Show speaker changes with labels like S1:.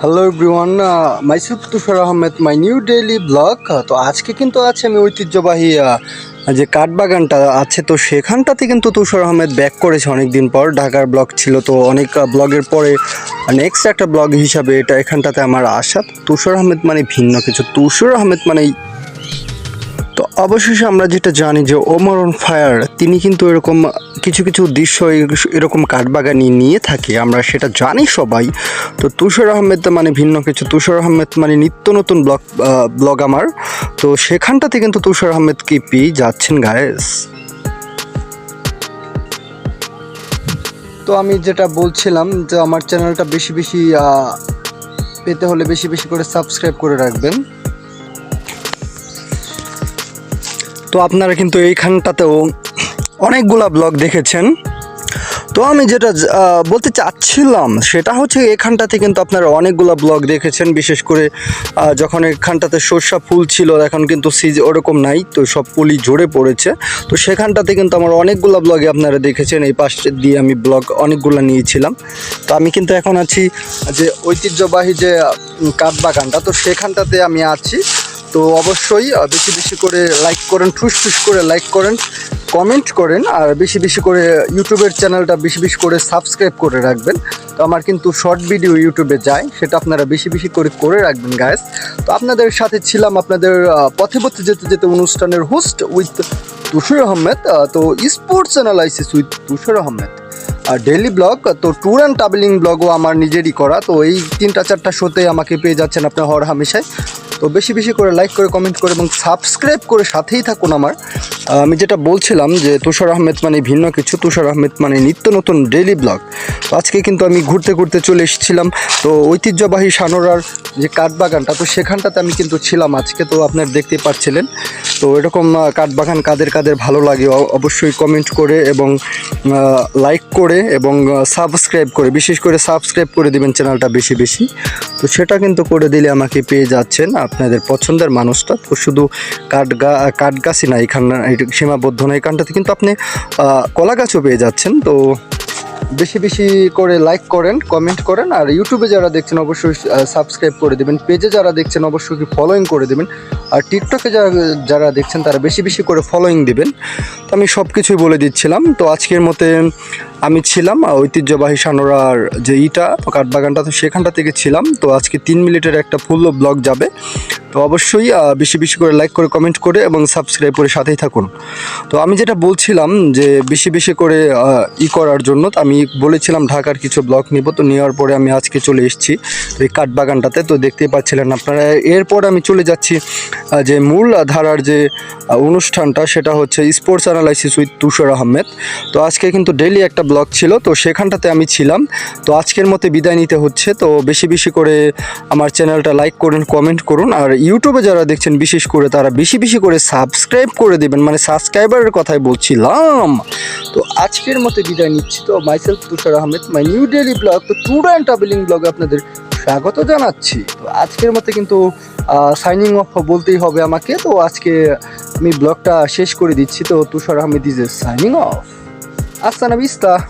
S1: Hello everyone myself Tushar Ahmed my new daily blog তো আজকে কিন্তু আছে আমি ঐতিহ্যবাহী যে কাঠবাগানটা আছে, তো সেখানটাতে কিন্তু তুষার আহমেদ ব্যাক করেছে অনেক দিন পর। ঢাকার ব্লগ ছিল, তো অনেক ব্লগের পরে নেক্সট একটা ব্লগ হিসাবে এটা এখানটাতে আমার আসা। তুষার আহমেদ মানে ভিন্ন কিছু। তুষার আহমেদ মানে অবশেষে আমরা যেটা জানি যে ওমর অন ফায়ার, তিনি কিন্তু এরকম কিছু কিছু দৃশ্য এরকম কাঠবাগানি নিয়ে থাকে। আমরা সেটা জানি সবাই। তো তুষার আহমেদ মানে ভিন্ন কিছু। তুষার আহমেদ মানে নিত্য নতুন ব্লগ ব্লগ আমার। তো সেখানটাতে কিন্তু তুষার আহমেদকে পেয়ে যাচ্ছেন গায়েস তো আমি যেটা বলছিলাম যে আমার চ্যানেলটা বেশি বেশি পেতে হলে বেশি বেশি করে সাবস্ক্রাইব করে রাখবেন। তো আপনারা কিন্তু এইখানটাতেও অনেকগুলা ব্লগ দেখেছেন। তো আমি যেটা বলতে চাচ্ছিলাম সেটা হচ্ছে এখানটাতে কিন্তু আপনারা অনেকগুলা ব্লগ দেখেছেন বিশেষ করে যখন এখানটাতে সর্ষা ফুল ছিল এখন কিন্তু সিজ ওরকম নাই তো সব ফুলই ঝরে পড়েছে। তো সেখানটাতে কিন্তু আমার অনেকগুলো ব্লগে আপনারা দেখেছেন এই পাশ দিয়ে আমি ব্লগ অনেকগুলো নিয়েছিলাম। তো আমি কিন্তু এখন আছি যে ঐতিহ্যবাহী যে উম, কাঠবাগানটা তো সেখানটাতে আমি আছি। তো অবশ্যই বেশি বেশি করে লাইক করেন, ঠুস ঠুস করে লাইক করেন কমেন্ট করেন, আর বেশি বেশি করে ইউটিউবের চ্যানেলটা বেশি বেশি করে সাবস্ক্রাইব করে রাখবেন। তো আমার কিন্তু শর্ট ভিডিও ইউটিউবে যায়, সেটা আপনারা বেশি বেশি করে করে রাখবেন গায়েস তো আপনাদের সাথে ছিলাম আপনাদের পথে পথে যেতে যেতে অনুষ্ঠানের হোস্ট উইথ তুষার আহমেদ তো sports analysis with Tushar Ahmed. R daily blog তো ট্যুর অ্যান্ড ট্রাভেলিং ব্লগও আমার নিজেরই করা, তো এই তিনটা চারটা শোতে আমাকে পেয়ে যাচ্ছেন আপনার হর হামেশায় তো বেশি বেশি করে লাইক করে কমেন্ট করে এবং সাবস্ক্রাইব করে সাথেই থাকুন আমার। আমি যেটা বলছিলাম যে তুষার আহমেদ মানে ভিন্ন কিছু, তুষার আহমেদ মানে নিত্য নতুন ডেইলি ব্লগ তো আজকে কিন্তু আমি ঘুরতে ঘুরতে চলে এসেছিলাম। তো ঐতিহ্যবাহী সানোরার যে কাঠবাগানটা, তো সেখানটাতে আমি কিন্তু ছিলাম আজকে, তো আপনার দেখতে পাচ্ছিলেন। তো এরকম কাঠবাগান কাদের কাদের ভালো লাগে অবশ্যই কমেন্ট করে এবং লাইক করে এবং সাবস্ক্রাইব করে, বিশেষ করে সাবস্ক্রাইব করে দিবেন চ্যানেলটা বেশি বেশি। তো সেটা কিন্তু করে দিলে আমাকে পেয়ে যাচ্ছেন। আপনাদের পছন্দের মানুষটা। তো শুধু কাঠ গা কাঠ গাছই না এখানে সীমাবদ্ধ না, এখানটাতে কিন্তু আপনি কলা গাছও পেয়ে যাচ্ছেন। তো বেশি বেশি করে লাইক করেন কমেন্ট করেন, আর ইউটিউবে যারা দেখছেন অবশ্যই সাবস্ক্রাইব করে দেবেন। পেজে যারা দেখছেন অবশ্যই ফলোইং করে দেবেন। আর টিকটকে যারা যারা দেখছেন তারা বেশি বেশি করে ফলোয়িং দিবেন। তো আমি সব কিছুই বলে দিচ্ছিলাম। তো আজকের মতে আমি ছিলাম ঐতিহ্যবাহী সানোরার যে ইটা কাঠবাগানটা তো সেখানটা থেকে ছিলাম। তো আজকে তিন মিনিটের একটা ফুল ব্লগ যাবে। তো অবশ্যই বেশি বেশি করে লাইক করে কমেন্ট করে এবং সাবস্ক্রাইব করে সাথেই থাকুন। তো আমি যেটা বলছিলাম যে বেশি বেশি করে ই করার জন্য আমি বলেছিলাম ঢাকার কিছু ব্লগ নিব। তো নেওয়ার পরে আমি আজকে চলে এসেছি এই কাঠবাগানটাতে। তো দেখতেই পাচ্ছিলেন আপনারা, এরপর আমি চলে যাচ্ছি যে মূল ধারার যে অনুষ্ঠানটা, সেটা হচ্ছে sports analysis with Tushar Ahmed. তো আজকে কিন্তু ডেলি একটা ব্লগ ছিল, তো সেখানটাতে আমি ছিলাম। তো আজকের মতে বিদায় নিতে হচ্ছে, তো বেশি বেশি করে আমার চ্যানেলটা লাইক করুন কমেন্ট করুন, আর ইউটিউবে যারা দেখছেন, বিশেষ করে তারা বেশি বেশি করে সাবস্ক্রাইব করে দেবেন মানে সাবস্ক্রাইবারের কথাই বলছিলাম। তো আজকের মতে বিদায় নিচ্ছি, তো myself Tushar Ahmed my new daily blog তো ট্যুর অ্যান্ড ট্রাভেলিং ব্লগে আপনাদের স্বাগত জানাচ্ছি। তো আজকের মতে কিন্তু সাইনিং অফ বলতেই হবে আমাকে, তো আজকে আমি ব্লগটা শেষ করে দিচ্ছি, তো Tushar Ahmed is a signing off Hasta la vista.